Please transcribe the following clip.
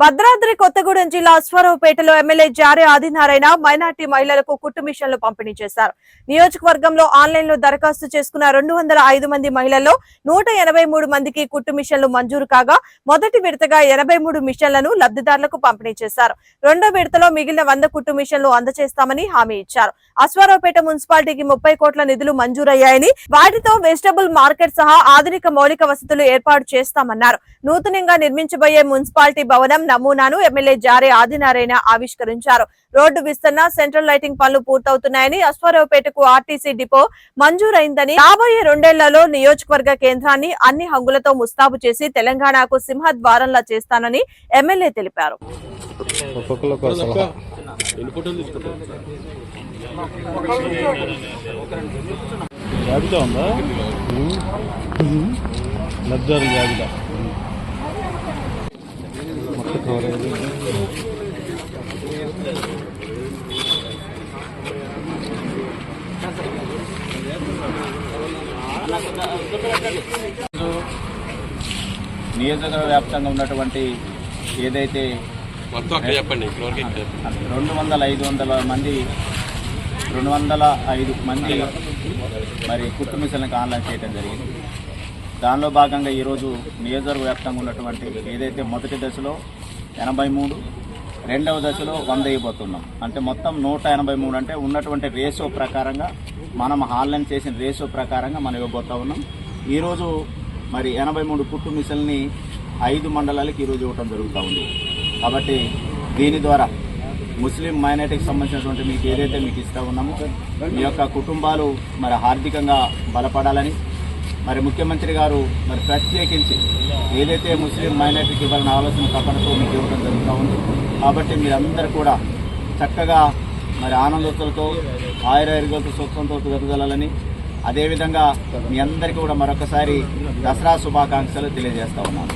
భద్రాద్రి కొత్తగూడెం జిల్లా అశ్వరావుపేటలో ఎమ్మెల్యే జారే ఆదినారాయణ మైనార్టీ మహిళలకు కుట్టు మిషన్లు పంపిణీ చేశారు. నియోజకవర్గంలో ఆన్లైన్లో దరఖాస్తు చేసుకున్న రెండు వందల ఐదు మంది మహిళల్లో నూట ఎనభై మూడు మందికి కుట్టు మిషన్లు మంజూరు కాగా మొదటి విడతగా ఎనభై మూడు మిషన్లను లబ్ధిదారులకు పంపిణీ చేశారు. రెండో విడతలో మిగిలిన వంద కుట్టు మిషన్లు అందజేస్తామని హామీ ఇచ్చారు. అశ్వరావుపేట మున్సిపాలిటీకి ముప్పై కోట్ల నిధులు మంజూరయ్యాయని వాటితో వెజిటబుల్ మార్కెట్ సహా ఆధునిక మౌలిక వసతులు ఏర్పాటు చేస్తామన్నారు. నూతనంగా నిర్మించబోయే మున్సిపాలిటీ భవనం నమూనాను ఎమ్మెల్యే జారే ఆదినారాయణ ఆవిష్కరించారు. రోడ్డు విస్తరణ సెంట్రల్ లైటింగ్ పనులు పూర్తవుతున్నాయని అశ్వారావుపేటకు ఆర్టీసీ డిపో మంజూరైందని రాబోయే రెండేళ్ళలో నియోజకవర్గ కేంద్రాన్ని అన్ని హంగులతో ముస్తాబు చేసి తెలంగాణకు సింహద్వారంలా చేస్తానని ఎమ్మెల్యే తెలిపారు. జాబితా ఉందా లబ్ధారు జాబితా నియోజకవర్గ వ్యాప్తంగా ఉన్నటువంటి ఏదైతే చెప్పండి. రెండు వందల ఐదు వందల మంది రెండు వందల ఐదు మంది మరి కుట్టు మిషన్లకు ఆన్లైన్ చేయడం జరిగింది దానిలో భాగంగా ఈరోజు నియోజకవర్గ వ్యాప్తంగా ఉన్నటువంటి ఏదైతే మొదటి దశలో ఎనభై మూడు. రెండవ దశలో వంద ఇవ్వబోతున్నాం అంటే మొత్తం నూట ఎనభై మూడు అంటే ఉన్నటువంటి రేషో ప్రకారంగా మనం ఆన్లైన్ చేసిన రేషో ప్రకారంగా మనం ఇవ్వబోతా ఉన్నాం. ఈరోజు మరి ఎనభై మూడు కుట్టు మిషన్ని ఐదు మండలాలకు ఈరోజు ఇవ్వటం జరుగుతూ ఉంది. కాబట్టి దీని ద్వారా ముస్లిం మైనార్టీకి సంబంధించినటువంటి మీకు ఏదైతే మీకు ఇస్తూ ఉన్నామో మీ యొక్క కుటుంబాలు మరి ఆర్థికంగా బలపడాలని మరి ముఖ్యమంత్రి గారు మరి ప్రత్యేకించి ఏదైతే ముస్లిం మైనార్టీకి ఇవ్వాలని ఆలోచన తపనతో మీకు ఇవ్వడం జరుగుతూ ఉంది. కాబట్టి మీరందరూ కూడా చక్కగా మరి ఆనందోత్సలతో ఆయురారోగ్యాలతో సుఖంతో వెదజల్లాలని అదేవిధంగా మీ అందరికీ కూడా మరొకసారి దసరా శుభాకాంక్షలు తెలియజేస్తా ఉన్నాను.